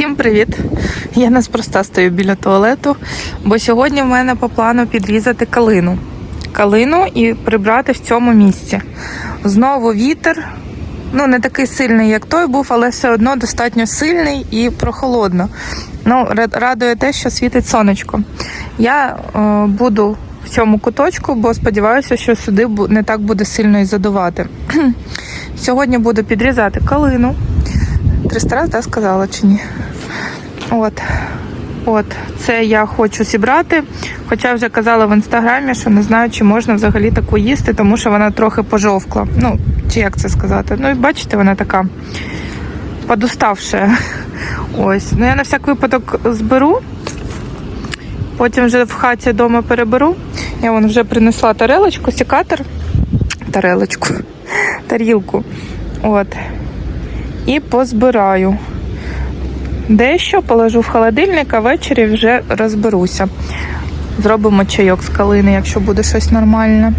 Всім привіт! Я неспроста стою біля туалету, бо сьогодні в мене по плану підрізати калину. Калину і прибрати в цьому місці. Знову вітер. Ну, не такий сильний, як той був, але все одно достатньо сильний і прохолодно. Ну, радує те, що світить сонечко. Я е, буду в цьому куточку, бо сподіваюся, що сюди не так буде сильно і задувати. Сьогодні буду підрізати калину. 300 раз, да, сказала чи ні? От. От, це я хочу зібрати. Хоча вже казала в інстаграмі, що не знаю, чи можна взагалі таку їсти, тому що вона трохи пожовкла. Ну, чи як це сказати? Ну, і бачите, вона така подуставша. Ось. Ну, я на всяк випадок зберу. Потім вже в хаті вдома переберу. Я вон вже принесла тарелочку, секатор. Тарелочку, тарілку. От. І позбираю. Дещо положу в холодильник, а ввечері вже розберуся. Зробимо чайок з калини, якщо буде щось нормальне.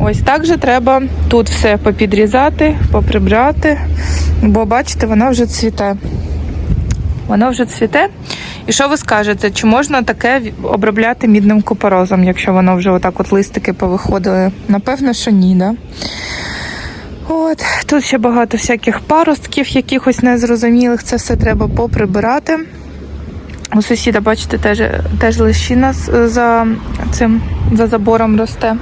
Ось так же треба тут все попідрізати, поприбрати, бо бачите, воно вже цвіте. Воно вже цвіте. І що ви скажете, чи можна таке обробляти мідним купорозом, якщо воно вже отак от листики повиходили? Напевно, що ні, да? От, тут ще багато всяких паростків, якихось незрозумілих. Це все треба поприбирати. У сусіда, бачите, теж, теж лищина за цим за забором росте.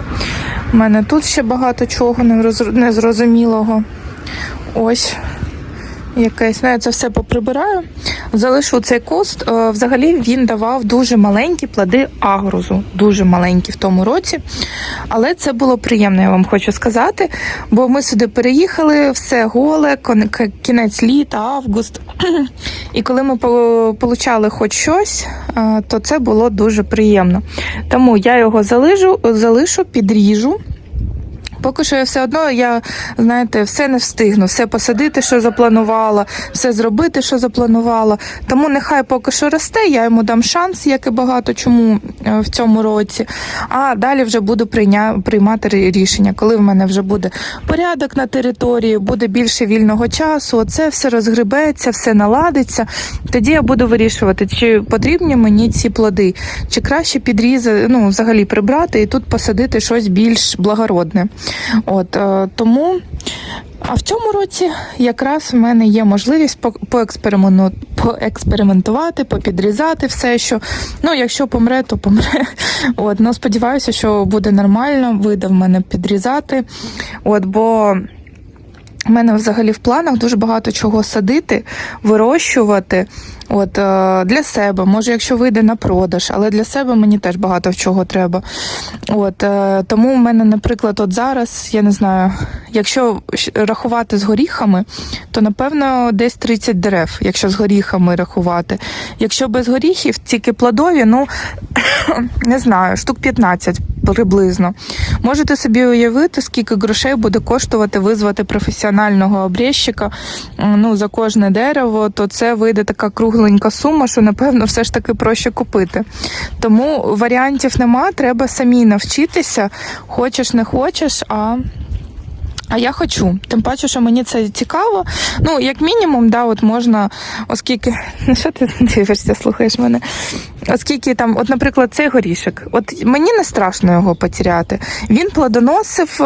У мене тут ще багато чого незрозумілого. Ось якесь. Ну, я це все поприбираю. Залишу цей куст. Е, Взагалі він давав дуже маленькі плоди агрозу, дуже маленькі в тому році. Але це було приємно, я вам хочу сказати. Бо ми сюди переїхали, все голе, кінець літа, август. І коли ми по- получали хоч щось, е, то це було дуже приємно. Тому я його залишу, залишу підріжу. Поки що я все одно, я знаєте, все не встигну, все посадити, що запланувала, все зробити, що запланувала. Тому нехай поки що росте, я йому дам шанс, як і багато чому е, в цьому році. А далі вже буду прийня... приймати рішення, коли в мене вже буде порядок на території, буде більше вільного часу. Оце все розгребеться, все наладиться. Тоді я буду вирішувати, чи потрібні мені ці плоди, чи краще підрізати, ну взагалі прибрати і тут посадити щось більш благородне. От е, тому. А в цьому році якраз в мене є можливість по- поекспериментувати, попідрізати все, що ну, якщо помре, то помре. От, ну сподіваюся, що буде нормально, вийде в мене підрізати. От, бо у мене взагалі в планах дуже багато чого садити, вирощувати. От е, для себе, може, якщо вийде на продаж, але для себе мені теж багато чого треба. От е, тому в мене, наприклад, от зараз я не знаю, якщо рахувати з горіхами, то напевно десь 30 дерев, якщо з горіхами рахувати. Якщо без горіхів, тільки плодові, ну не знаю, штук 15 приблизно. Можете собі уявити, скільки грошей буде коштувати визвати професіонального обрізчика ну, за кожне дерево, то це вийде така кругленька сума, що напевно все ж таки проще купити. Тому варіантів нема, треба самі навчитися, хочеш не хочеш, а. А я хочу, тим паче, що мені це цікаво. Ну, як мінімум, да, от можна, оскільки. Ну, що ти дивишся, слухаєш мене? Оскільки там, от, наприклад, цей горішок, от мені не страшно його потеряти. Він плодоносив е,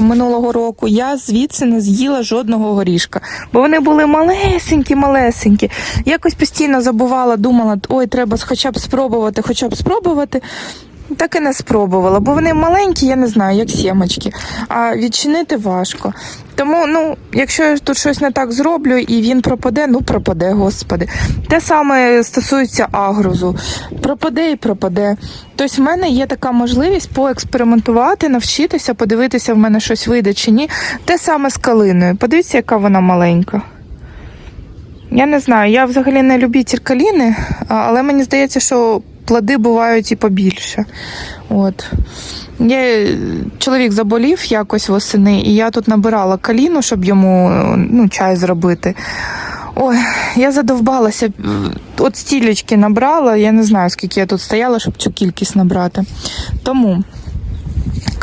минулого року. Я звідси не з'їла жодного горішка, бо вони були малесенькі, малесенькі. Якось постійно забувала, думала, ой, треба хоча б спробувати, хоча б спробувати. Так і не спробувала, бо вони маленькі, я не знаю, як сімочки, а відчинити важко. Тому, ну, якщо я тут щось не так зроблю і він пропаде, ну пропаде, господи. Те саме стосується агрозу. Пропаде і пропаде. Тобто, в мене є така можливість поекспериментувати, навчитися, подивитися, в мене щось вийде чи ні. Те саме з калиною. Подивіться, яка вона маленька. Я не знаю, я взагалі не любитель каліни, але мені здається, що плоди бувають і побільше. От. Я, чоловік заболів якось восени, і я тут набирала каліну, щоб йому ну, чай зробити. Ой, я задовбалася. От стілечки набрала, я не знаю, скільки я тут стояла, щоб цю кількість набрати. Тому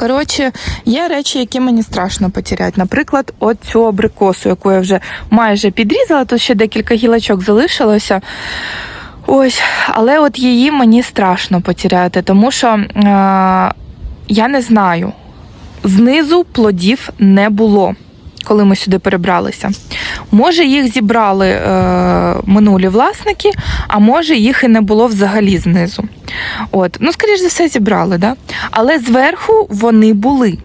Коротше, є речі, які мені страшно потеряти. Наприклад, от цю абрикосу, яку я вже майже підрізала, тут ще декілька гілочок залишилося. Ось, але от її мені страшно потеряти, тому що е, я не знаю, знизу плодів не було, коли ми сюди перебралися. Може, їх зібрали е, минулі власники, а може їх і не було взагалі знизу. От, ну, скоріш за все, зібрали, да? але зверху вони були.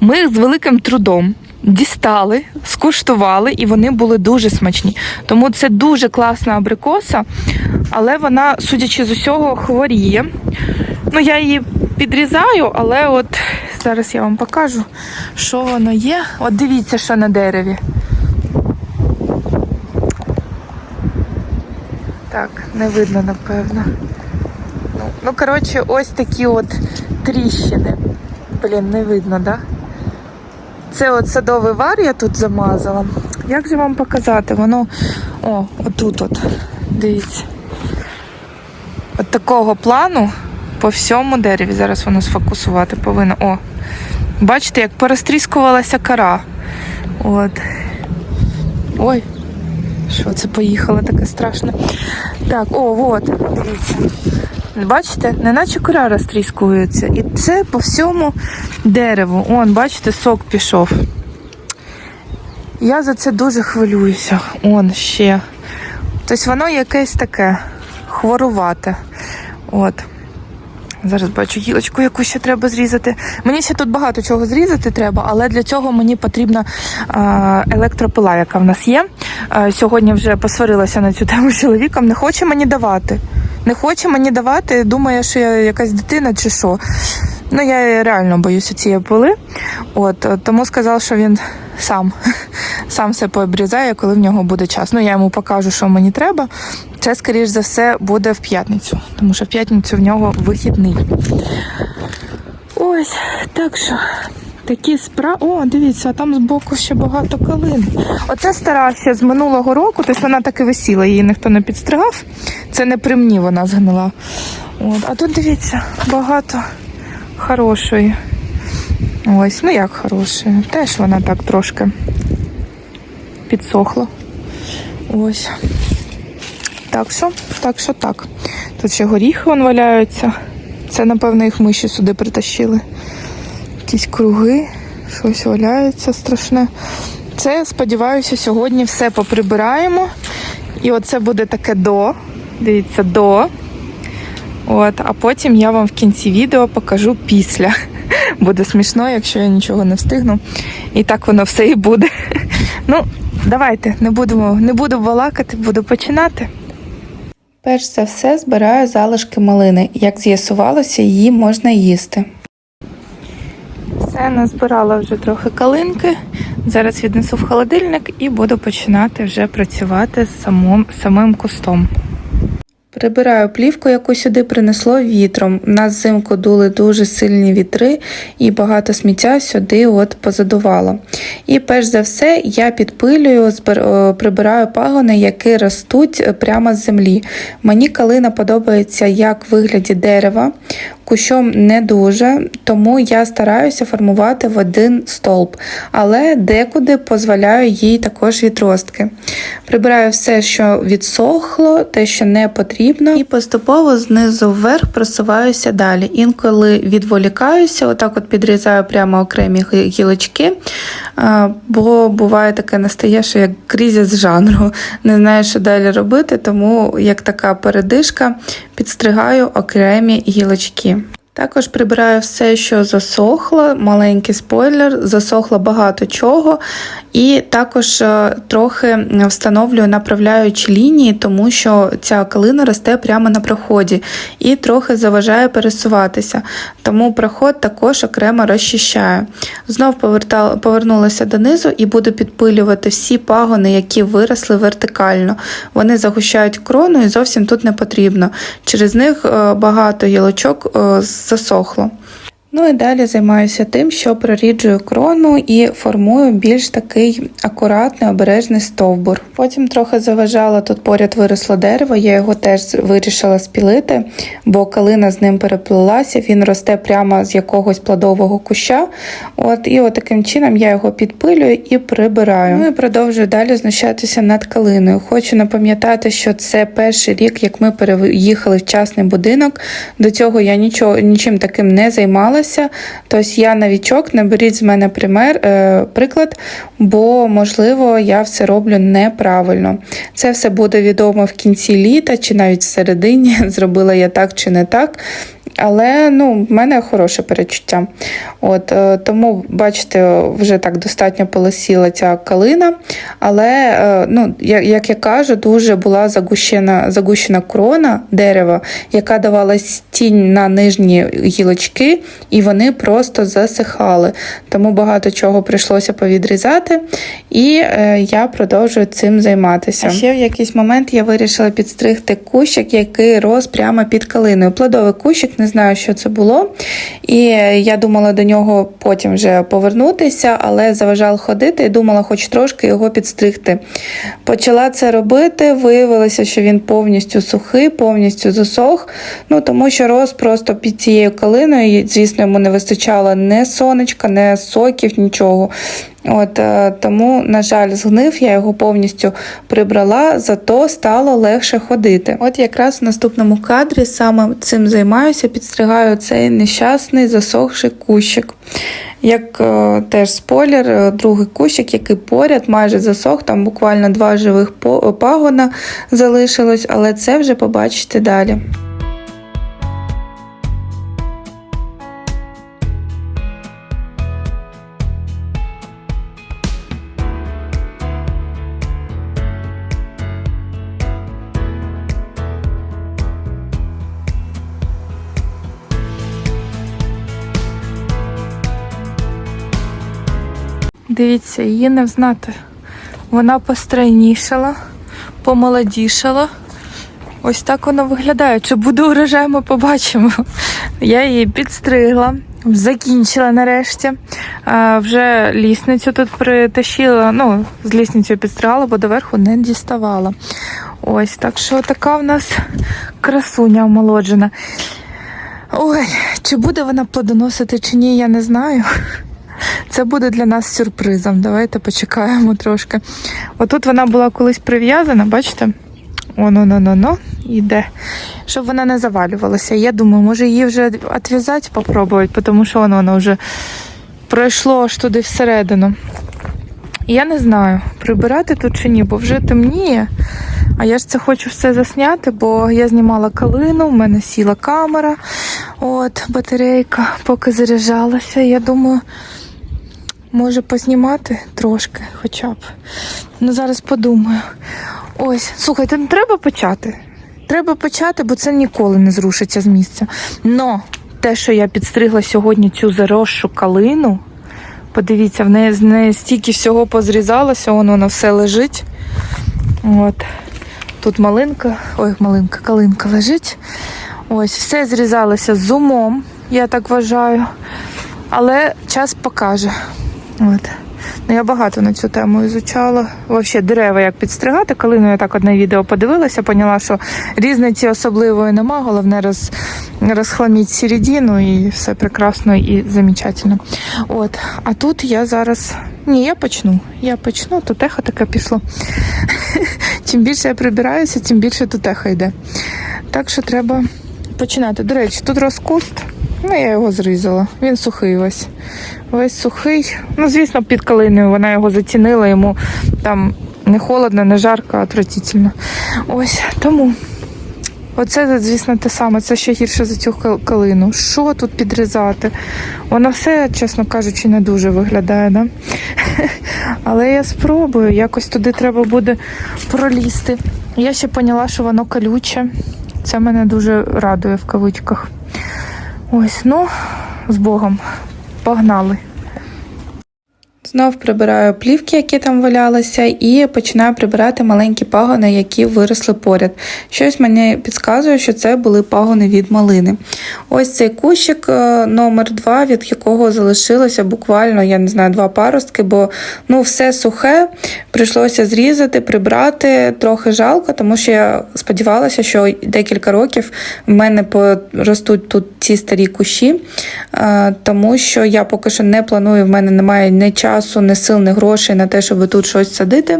Ми з великим трудом дістали, скуштували, і вони були дуже смачні. Тому це дуже класна абрикоса, але вона, судячи з усього, хворіє. Ну, я її підрізаю, але от зараз я вам покажу, що воно є. От дивіться, що на дереві. Так, не видно, напевно. Ну, ну коротше, ось такі от тріщини. Блін, не видно, да? Це от садовий вар я тут замазала. Як же вам показати? Воно. О, отут от. Дивіться. От такого плану по всьому дереві. Зараз воно сфокусувати повинно. О. Бачите, як порозтріскувалася кора. От. Ой. Що це поїхало таке страшне? Так, о, от, дивіться. Бачите, неначе кора розтріскується. І це по всьому дереву. Он, бачите, сок пішов. Я за це дуже хвилююся. Он ще. Тобто воно якесь таке хворувате. От. Зараз бачу гілочку, яку ще треба зрізати. Мені ще тут багато чого зрізати треба, але для цього мені потрібна електропила, яка в нас є. Сьогодні вже посварилася на цю тему з чоловіком. Не хоче мені давати. Не хоче мені давати, думає, що я якась дитина чи що. Ну, я реально боюся цієї пили. От, от, тому сказав, що він сам, сам все пообрізає, коли в нього буде час. Ну, я йому покажу, що мені треба. Це, скоріш за все, буде в п'ятницю, тому що в п'ятницю в нього вихідний. Ось, так що. Такі справи. О, дивіться, там збоку ще багато калин. Оце стара ще з минулого року, тобто вона так і висіла, її ніхто не підстригав. Це не при мені вона згнила. От. А тут дивіться, багато хорошої. Ось, ну як хорошої. Теж вона так трошки підсохла. Ось. Так що, так що так. Тут ще горіхи вон валяються. Це, напевно, їх миші сюди притащили. Якісь круги, щось валяється страшне. Це, сподіваюся, сьогодні все поприбираємо. І оце буде таке до. Дивіться, до. От, а потім я вам в кінці відео покажу після. Буде смішно, якщо я нічого не встигну. І так воно все і буде. Ну, давайте, не будемо, не буду балакати, буду починати. Перш за все збираю залишки малини. Як з'ясувалося, її можна їсти. Все, назбирала вже трохи калинки. Зараз віднесу в холодильник і буду починати вже працювати з самим, самим кустом. Прибираю плівку, яку сюди принесло вітром. У нас взимку дули дуже сильні вітри і багато сміття сюди от позадувало. І перш за все я підпилюю, прибираю пагони, які ростуть е, прямо з землі. Мені калина подобається як в вигляді дерева, кущом не дуже, тому я стараюся формувати в один стовп, але декуди дозволяю їй також відростки. Прибираю все, що відсохло, те, що не потрібно, і поступово знизу вверх просуваюся далі. Інколи відволікаюся, отак от підрізаю прямо окремі гілочки, бо буває таке настає, що як кризис з жанру. Не знаю, що далі робити, тому як така передишка підстригаю окремі гілочки. Також прибираю все, що засохло, маленький спойлер, засохло багато чого. І також е, трохи встановлюю направляючі лінії, тому що ця калина росте прямо на проході і трохи заважає пересуватися. Тому проход також окремо розчищаю. Знов повернулася донизу і буду підпилювати всі пагони, які виросли вертикально. Вони загущають крону і зовсім тут не потрібно. Через них е, багато гілочок е, засохло. Ну і далі займаюся тим, що проріджую крону і формую більш такий акуратний, обережний стовбур. Потім трохи заважала тут поряд виросло дерево, я його теж вирішила спілити, бо калина з ним переплилася, він росте прямо з якогось плодового куща. От і от таким чином я його підпилюю і прибираю. Ну і продовжую далі знущатися над калиною. Хочу напам'ятати, що це перший рік, як ми переїхали в частний будинок. До цього я нічого нічим таким не займалася. Тобто я новічок, не беріть з мене пример, е, приклад, бо можливо я все роблю неправильно. Це все буде відомо в кінці літа чи навіть в середині, зробила я так чи не так. Але ну, в мене хороше перечуття. От, е, Тому, бачите, вже так достатньо полосіла ця калина. Але, е, ну, як, я кажу, дуже була загущена, загущена крона дерева, яка давала тінь на нижні гілочки, і вони просто засихали. Тому багато чого прийшлося повідрізати, і е, я продовжую цим займатися. А ще в якийсь момент я вирішила підстригти кущик, який рос прямо під калиною. Плодовий кущик, не знаю, що це було. І я думала до нього потім вже повернутися, але заважав ходити і думала, хоч трошки його підстригти. Почала це робити, виявилося, що він повністю сухий, повністю засох. Ну тому що рос просто під цією калиною. Звісно, йому не вистачало ні сонечка, ні соків, нічого. От е, тому, на жаль, згнив, я його повністю прибрала, зато стало легше ходити. От якраз в наступному кадрі саме цим займаюся, підстригаю цей нещасний засохший кущик. Як е, теж спойлер, е, другий кущик, який поряд майже засох, там буквально два живих пагона залишилось, але це вже побачите далі. Дивіться, її не взнати. Вона постройнішала, помолодішала. Ось так вона виглядає. Чи буде урожай, ми побачимо. Я її підстригла, закінчила нарешті. А, вже лісницю тут притащила. Ну, з лісницею підстригала, бо доверху не діставала. Ось, так що така в нас красуня омолоджена. Ой, чи буде вона плодоносити, чи ні, я не знаю. Це буде для нас сюрпризом. Давайте почекаємо трошки. Отут вона була колись прив'язана, бачите? Оно, ну, іде. Щоб вона не завалювалася. Я думаю, може її вже відв'язати, попробувати, тому що воно, воно вже пройшло аж туди всередину. Я не знаю, прибирати тут чи ні, бо вже темніє. А я ж це хочу все засняти, бо я знімала калину, в мене сіла камера, от, батарейка, поки заряджалася. Я думаю, може познімати трошки хоча б. Ну зараз подумаю. Ось, слухайте, не треба почати. Треба почати, бо це ніколи не зрушиться з місця. Но те, що я підстригла сьогодні цю заросшу калину, подивіться, в неї з неї стільки всього позрізалося, воно воно все лежить. От. Тут малинка, ой, малинка, калинка лежить. Ось, все зрізалося з умом, я так вважаю. Але час покаже. От. Ну, я багато на цю тему ізучала. Взагалі, дерева як підстригати. Калину я так одне відео подивилася, поняла, що різниці особливої нема. Головне роз, розхламіть середину і все прекрасно і замечательно. От. А тут я зараз. Ні, я почну. Я почну, то техо таке пішло. Чим більше я прибираюся, тим більше тут техо йде. Так що треба починати. До речі, тут розкуст. Ну, я його зрізала. Він сухий весь. Весь сухий. Ну, звісно, під калиною вона його зацінила, йому там не холодно, не жарко, отвратительно. Ось тому. Оце, звісно, те саме, це ще гірше за цю калину. Що тут підрізати? Воно все, чесно кажучи, не дуже виглядає, да? Але я спробую, якось туди треба буде пролізти. Я ще поняла, що воно колюче. Це мене дуже радує в кавичках. Ось, ну, з Богом. Погнали. Знов прибираю плівки, які там валялися, і починаю прибирати маленькі пагони, які виросли поряд. Щось мені підказує, що це були пагони від малини. Ось цей кущик е, номер 2 від якого залишилося буквально, я не знаю, два паростки, бо ну, все сухе, прийшлося зрізати, прибрати. Трохи жалко, тому що я сподівалася, що декілька років в мене поростуть тут ці старі кущі, е, тому що я поки що не планую, в мене немає ні часу, ні сил, ні грошей на те, щоб тут щось садити.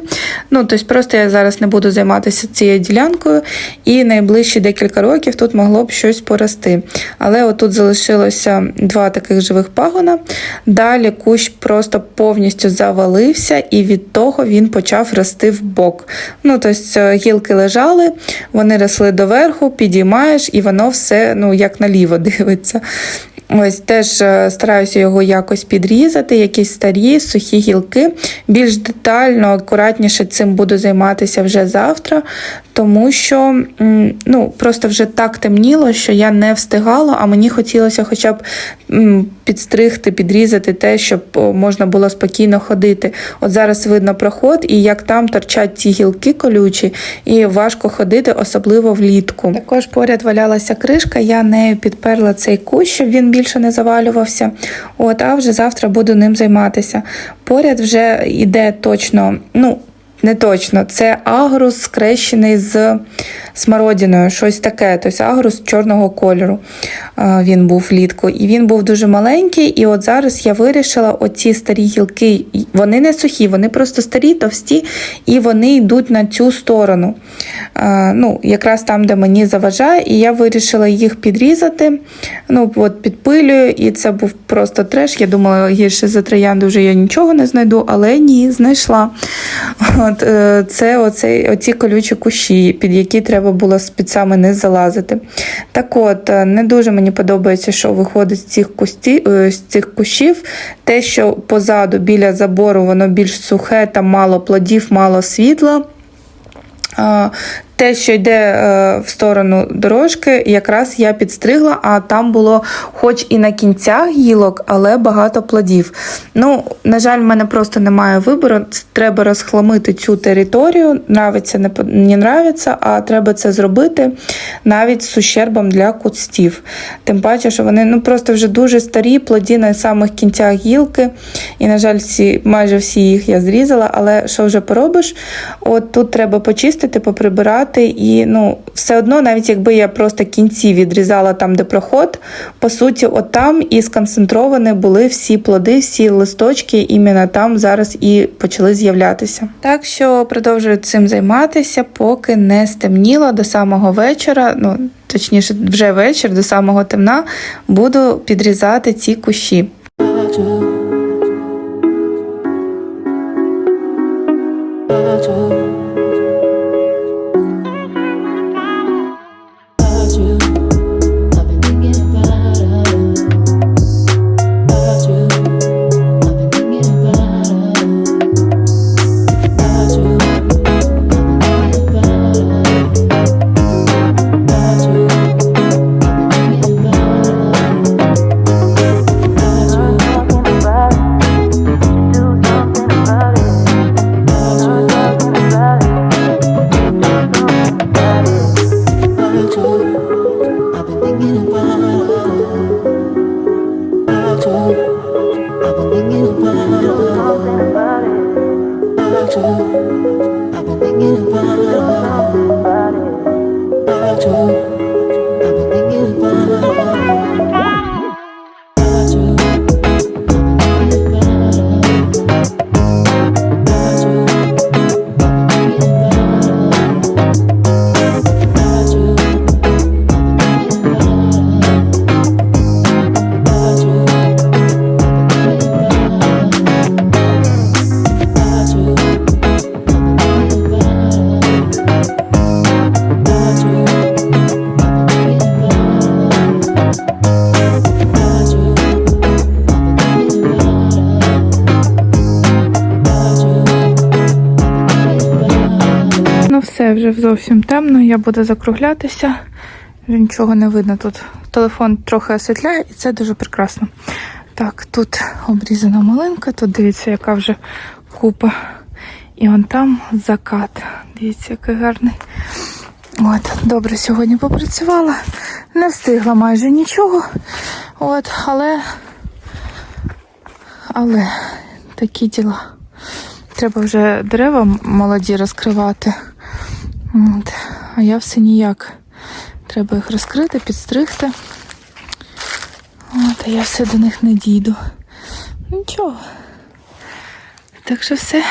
Ну, тобто просто я зараз не буду займатися цією ділянкою, і найближчі декілька років тут могло б щось порости. Але отут залишилося два таких живих пагона. Далі кущ просто повністю завалився, і від того він почав рости в бок. Ну, тобто гілки лежали, вони росли доверху, підіймаєш, і воно все ну, як наліво дивиться. Ось теж е, стараюся його якось підрізати, якісь старі, сухі гілки. Більш детально, акуратніше цим буду займатися вже завтра, тому що ну, просто вже так темніло, що я не встигала, а мені хотілося хоча б підстригти, підрізати те, щоб можна було спокійно ходити. От зараз видно проход, і як там торчать ці гілки колючі, і важко ходити, особливо влітку. Також поряд валялася кришка, я нею підперла цей кущ, щоб він більше не завалювався. От, а вже завтра буду ним займатися. Поряд вже йде точно, ну. Не точно, це агрус скрещений з смородиною, щось таке. Тобто агрус чорного кольору він був влітку. І він був дуже маленький. І от зараз я вирішила оці старі гілки, вони не сухі, вони просто старі, товсті, і вони йдуть на цю сторону. Ну, Якраз там, де мені заважає, і я вирішила їх підрізати. Ну, от Підпилюю, і це був просто треш. Я думала, гірше за троянди вже я нічого не знайду, але ні, знайшла. От, е, Це оцей, оці колючі кущі, під які треба було під саме не залазити. Так от, е, не дуже мені подобається, що виходить з цих, кусті, е, з цих кущів. Те, що позаду біля забору воно більш сухе, там мало плодів, мало світла. Те, що йде е, в сторону дорожки, якраз я підстригла, а там було хоч і на кінцях гілок, але багато плодів. Ну, на жаль, в мене просто немає вибору. Треба розхламити цю територію. Нравиться, не, не нравиться, а треба це зробити навіть з ущербом для кустів. Тим паче, що вони ну, просто вже дуже старі, плоді на самих кінцях гілки. І, на жаль, всі, майже всі їх я зрізала, але що вже поробиш? От тут треба почистити, поприбирати, і ну, все одно, навіть якби я просто кінці відрізала там, де проход, по суті, от там і сконцентровані були всі плоди, всі листочки, іменно там зараз і почали з'являтися. Так що продовжую цим займатися, поки не стемніло до самого вечора. Ну, точніше, вже вечір, до самого темна, буду підрізати ці кущі. about вже зовсім темно, я буду закруглятися. Вже нічого не видно тут. Телефон трохи освітляє, і це дуже прекрасно. Так, тут обрізана малинка, тут дивіться, яка вже купа. І он там закат. Дивіться, який гарний. От, добре, сьогодні попрацювала. Не встигла майже нічого. От, але. Але такі діла. Треба вже дерева молоді розкривати. От. А я все ніяк. Треба їх розкрити, підстригти. От, а я все до них не дійду. Нічого. Так що все.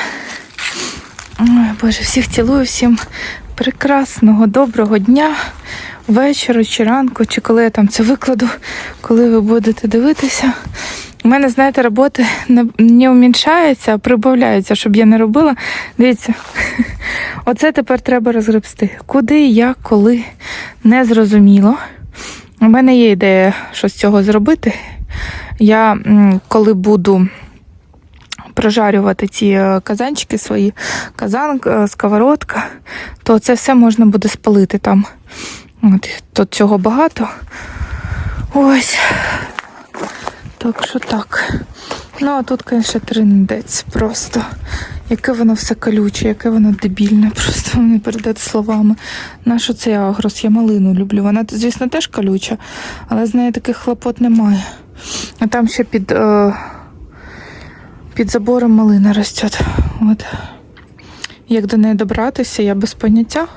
Ой, Боже, всіх цілую, всім прекрасного, доброго дня, вечора чи ранку, чи коли я там це викладу, коли ви будете дивитися. У мене, знаєте, роботи не, уміншаються, а прибавляються, щоб я не робила. Дивіться, оце тепер треба розгребсти. Куди, як, коли, не зрозуміло. У мене є ідея, що з цього зробити. Я коли буду прожарювати ці е, казанчики свої, казан, е, сковородка, то це все можна буде спалити там. От, тут цього багато. Ось. Так що так. Ну, а тут, звісно, триндець просто. Яке воно все колюче, яке воно дебільне, просто не передати словами. Нащо цей агрос? Я малину люблю. Вона, звісно, теж колюча, але з нею таких хлопот немає. А там ще під, е, під забором малина росте. От. Як до неї добратися, я без поняття.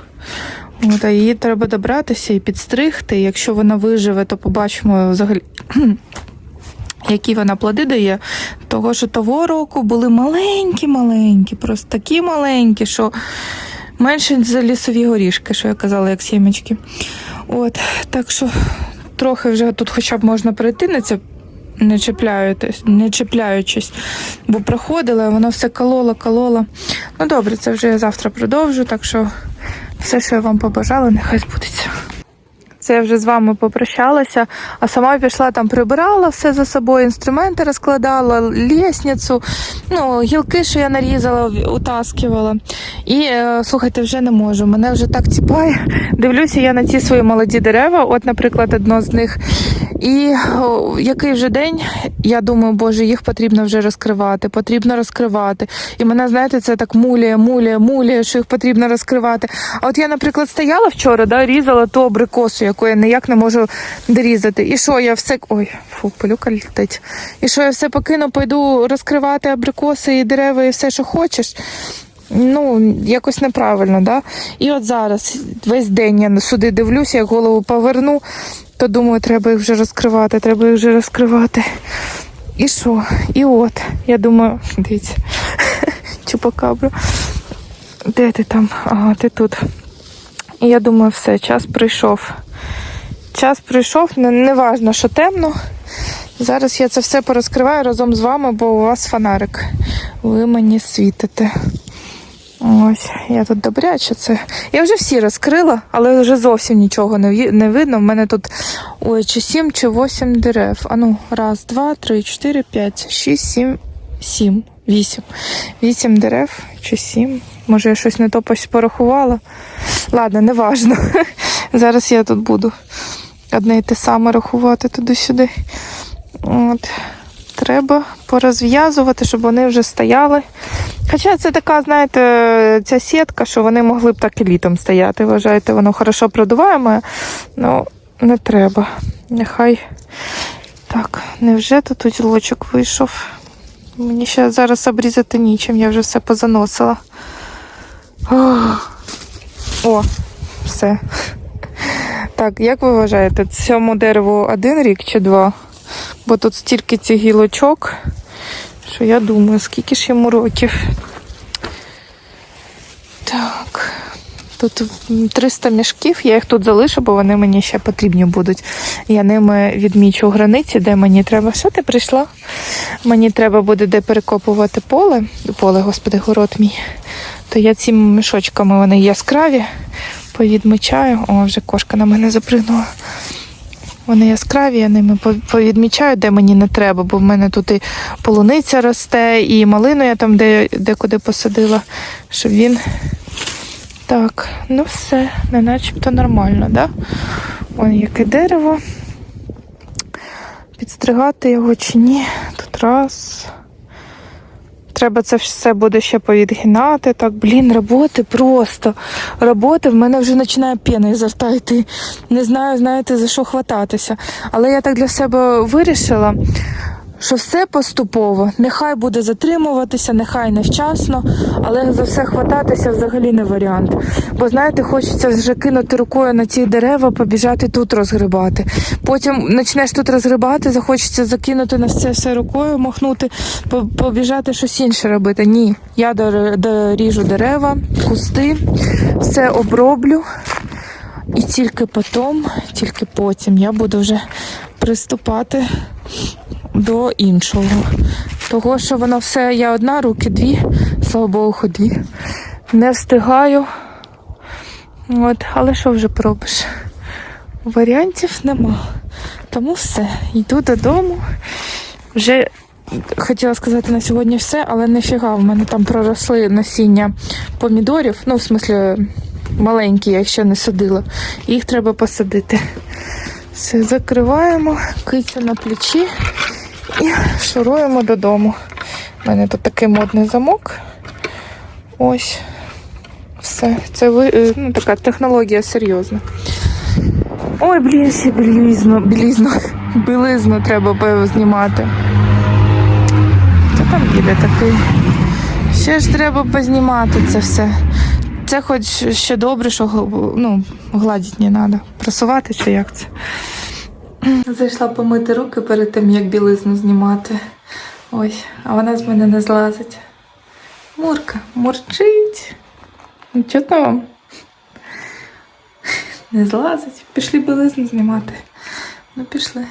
От, а її треба добратися і підстригти. Якщо вона виживе, то побачимо взагалі. Які вона плоди дає, того що того року були маленькі-маленькі, просто такі маленькі, що менше за лісові горішки, що я казала, як сімечки. От, так що трохи вже тут хоча б можна перейти на це, не чіпляючись, не чіпляючись, бо проходила, воно все кололо, кололо. Ну добре, це вже я завтра продовжу, так що все, що я вам побажала, нехай збудеться. Це я вже з вами попрощалася, а сама пішла там прибирала все за собою, інструменти розкладала, лісницю, ну, гілки, що я нарізала, утаскувала. І е, слухайте, вже не можу. Мене вже так ціпає. Дивлюся я на ці свої молоді дерева, от, наприклад, одно з них. І який вже день, я думаю, боже, їх потрібно вже розкривати, потрібно розкривати. І мене, знаєте, це так муляє, муляє, муляє, що їх потрібно розкривати. А от я, наприклад, стояла вчора, да, різала ту абрикосу, яку я ніяк не можу дорізати. І що я все. Ой, фу, пилюка летить. І що я все покину, пойду розкривати абрикоси і дерева, і все, що хочеш. Ну, якось неправильно, да? І от зараз весь день я сюди дивлюся, як голову поверну, то думаю, треба їх вже розкривати, треба їх вже розкривати. І що? І от, я думаю, дивіться, чупакабра. Де ти там? Ага, ти тут. І я думаю, все, час прийшов. Час прийшов, не, не що темно. Зараз я це все порозкриваю разом з вами, бо у вас фонарик. Ви мені світите. Ось, я тут добряче це. Я вже всі розкрила, але вже зовсім нічого не, не видно. У мене тут ой, чи сім, чи восім дерев. А ну, раз, два, три, чотири, п'ять, шість, сім, сім, вісім. Вісім дерев чи сім. Може, я щось не то порахувала. Ладно, не важно. Зараз я тут буду одне й те саме рахувати туди-сюди. От. Треба порозв'язувати, щоб вони вже стояли. Хоча це така, знаєте, ця сітка, що вони могли б так і літом стояти. Вважаєте, воно хорошо продуваємо, ну не треба. Нехай. Так, невже тут узлочок вийшов? Мені ще зараз обрізати нічим, я вже все позаносила. О, все. Так, як ви вважаєте, цьому дереву один рік чи два? Бо тут стільки цих гілочок, що я думаю, скільки ж йому років. Так. Тут 300 мішків, я їх тут залишу, бо вони мені ще потрібні будуть. Я ними відмічу границі, де мені треба. Що ти прийшла? Мені треба буде де перекопувати поле. Поле, господи, город мій. То я цими мішочками вони яскраві, повідмічаю. О, вже кошка на мене запригнула. Вони яскраві, я ними повідмічаю, де мені не треба, бо в мене тут і полуниця росте, і малину я там де, декуди посадила, щоб він. Так, ну все, не начебто нормально, да? Вон яке дерево. підстригати його чи ні. Тут раз. Треба це все буде ще повідгинати. Так, блін, роботи просто. Роботи в мене вже починає піна із рта йти. Не знаю, знаєте, за що хвататися. Але я так для себе вирішила, що все поступово. Нехай буде затримуватися, нехай невчасно, але за все хвататися взагалі не варіант. Бо знаєте, хочеться вже кинути рукою на ці дерева, побіжати тут розгрибати. Потім почнеш тут розгрибати, захочеться закинути на це все рукою, махнути, побіжати щось інше робити. Ні, я дор- доріжу дерева, кусти, все оброблю. І тільки потім, тільки потім я буду вже приступати до іншого. Того, що воно все, я одна, руки дві, слава Богу, ході. Не встигаю. От, але що вже пробиш? Варіантів нема. Тому все. Йду додому. Вже хотіла сказати на сьогодні все, але не в мене там проросли насіння помідорів. Ну, в смислі, маленькі, я їх ще не садила. Їх треба посадити. Все, закриваємо, киця на плечі і шуруємо додому. У мене тут такий модний замок. Ось. Все. Це е, ну, така технологія серйозна. Ой, блін, ще білізну, білізну, білизну треба знімати. Хто там їде такий? Ще ж треба познімати це все. Це хоч ще добре, що ну, гладити не треба. Просувати чи як це? Зайшла помити руки перед тим, як білизну знімати. Ось, а вона з мене не злазить. Мурка, мурчить. Чутно чого? Не злазить. Пішли білизну знімати. Ну, пішли.